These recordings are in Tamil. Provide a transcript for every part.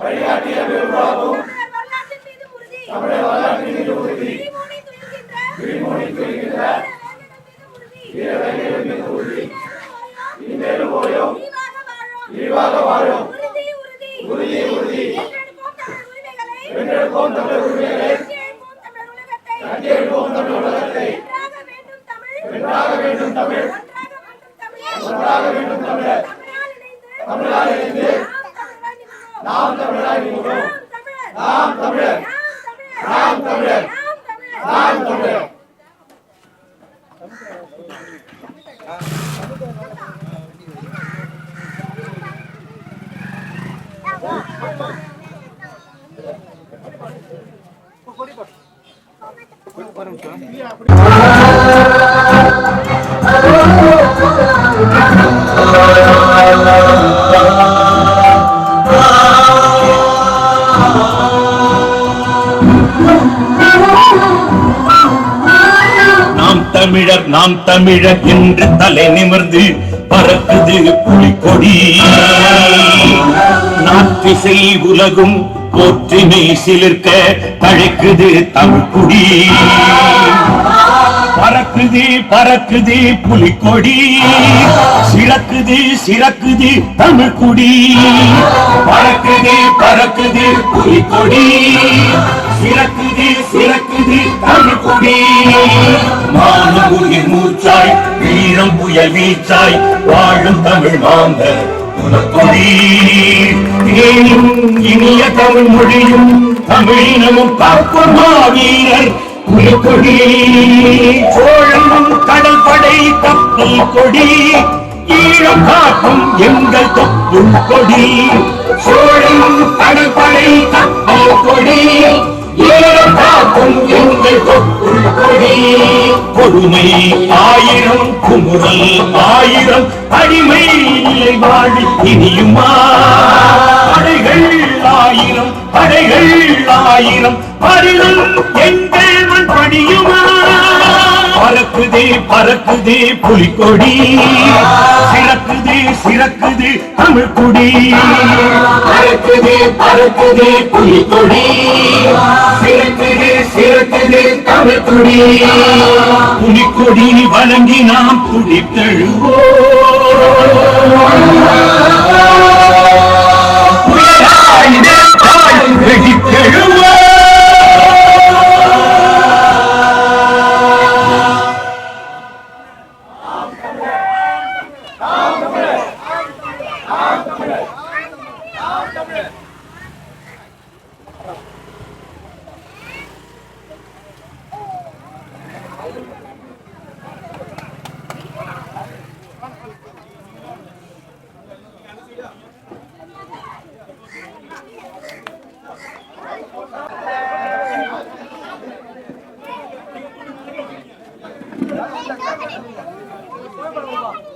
உருவாக்கும் தமிழர் வரலாற்றின் மீது உறுதி விழிமூடி துயில்கின்ற வீரவேங்கடம் மீது உறுதி இனிமேலும் ஓயோம் விரிவாக வாழும் உறுதி உறுதி வென்றெடுப்போம் தமிழர் உரிமைகளை கட்டியெழுப்போம் தமிழர் உலகத்தை வென்றாக வேண்டும் தமிழ் ஒன்றாக வேண்டும் தமிழர் தமிழால் இணைந்து நாம் தமிழராய் நாம் தமிழர் நாம் தமிழர் நாம் தமிழர் நாம் தமிழர் நாம் தமிழர் என்று தலை நிமிர்ந்து பறக்குது புலிக்கொடி. நாட்டிசை உலகும் போற்றினை சிலிர்க்க தழைக்குது தமிழ்குடி பறக்குது பறக்குது புலிக்கொடி. சிறக்குது சிறக்குது தமிழ்குடி பறக்குது பறக்குது புலிக்கொடி. சிறக்குதி சிறக்குதி தமிழ்குடி. மானம் உயிர் மூச்சாய் வீரம் புயல் வீச்சாய் வாழும் தமிழ் மாந்த குலக்கொடி ஏனும் இனிய தமிழ் மொழியும் தமிழினமும் காக்கும் மாவீரர் புலிக்கொடி சோழமும் கடல் படை கப்பல் கொடி. ஈழம் காக்கும் எங்கள் தொப்புள் கொடி. சோழமும் கடல் கொடுமை ஆயிரம் குமுறல் ஆயிரம் அடிமை இல்லை வாழி இனியுமா? படைகள் ஆயிரம் படைகள் ஆயிரம் பரிதம் எங்கள் படியுமா பறக்குதே பறக்குதே புலிக்கொடி. சிறக்குதே சிறக்குதே தமிழ் குடி பறக்குதே பறக்குதே புலிக்கொடி. சிறக்குதே சிறக்குதே தமிழ் குடி புலிக்கொடி வணங்கி நாம் துடித்தெழுவோம் Thank you.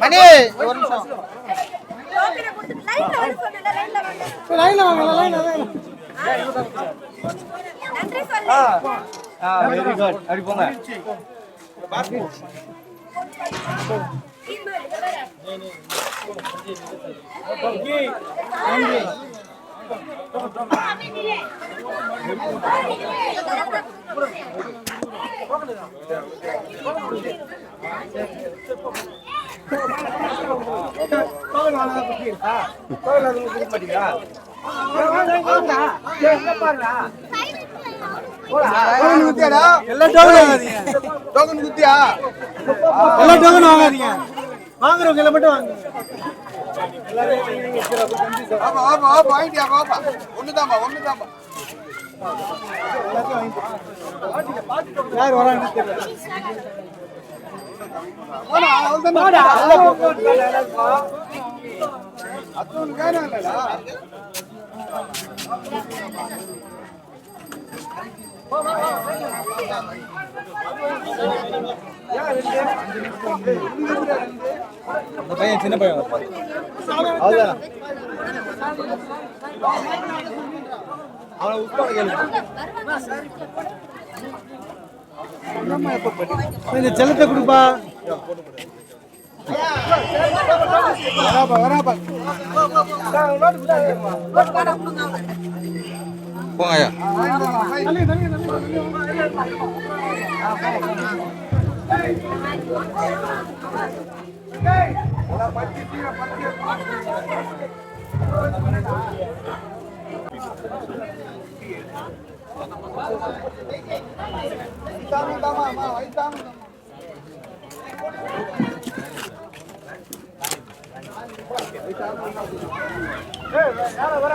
மணி ஒரு நிமிஷம். லைன்ல வந்து சொன்னேன்ல, லைன்ல வாங்க. லைன்ல நன்றி சொல்லு வெரி குட் அப்படி போங்க. எல்லாம் டோக்கன் வாங்காதீங்க. டோக்கன் குத்தியா எல்லாம் டோக்கன் வாங்காதீங்க வாங்குறவங்க எல்லாம் மட்டும் வாங்க. ஆமா ஆமா ஆமா வாங்கிட்டியா யார் தெரியல. அத்தவன் அந்த பையன் சின்ன பையன் அவ்வளோதான் அவனை உட்கார கேளு. இந்த செல்லத்தை கொடுப்பா. வராப்பா. வராப்பா. போங்கய்யா ஏய் வேற வேற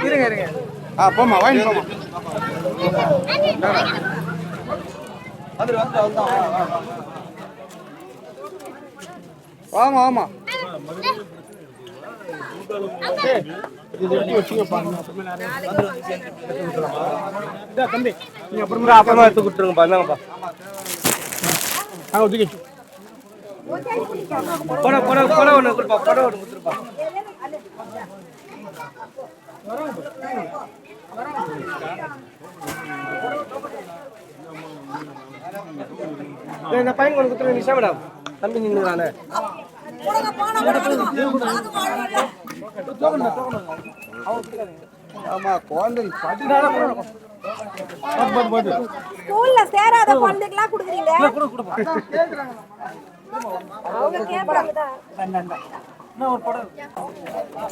இருங்க இருங்க ஆ போமா வாங்கி போமா ஆமா ஆமா அப்புறமா எடுத்து கொடுத்துருங்க பாருங்கப்பா அங்க ஒதுக்கி போட போட போட ஒன்று கொடுப்பா போட ஒன்று கொடுத்துருப்பா. இந்த பையன் கொண்டு கொடுத்துருங்க நிஷா மேடம். தம்பி நின்றுறானே ஆமா குழந்தை படி ஸ்கூல்ல சேராத குழந்தைக்கெல்லாம் கொடுக்குறீங்க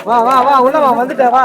வா வா வா உள்ள வா வந்துட்ட வா.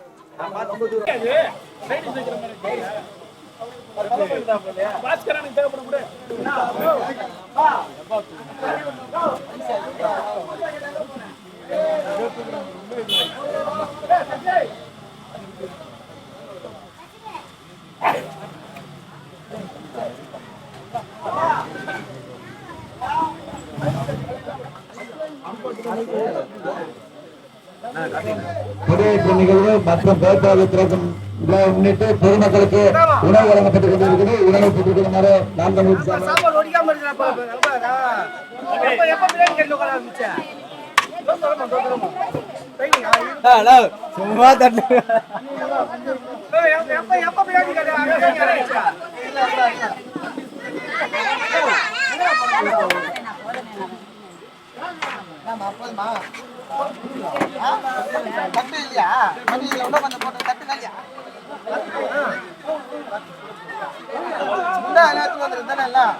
பாஸ்கரானுக்கு தேவைப்படும் கூட Thank you. கொடியேற்ற நிகழ்வு மற்றும் பேட்டாளி திறக்கும் விழாவை முன்னிட்டு பொதுமக்களுக்கு உணவு வழங்கப்பட்டுக் கொண்டிருக்கிறது. உணவு பெற்றுக் கொள்ளுமாறு நான்கு சும்மா தட்டு. எப்ப தட்டு இல்லையா? மணி இல்லை கொஞ்சம் போட்டு தட்டு இல்லையா? இந்த நேரத்தில் வந்துருந்தானே எல்லாம்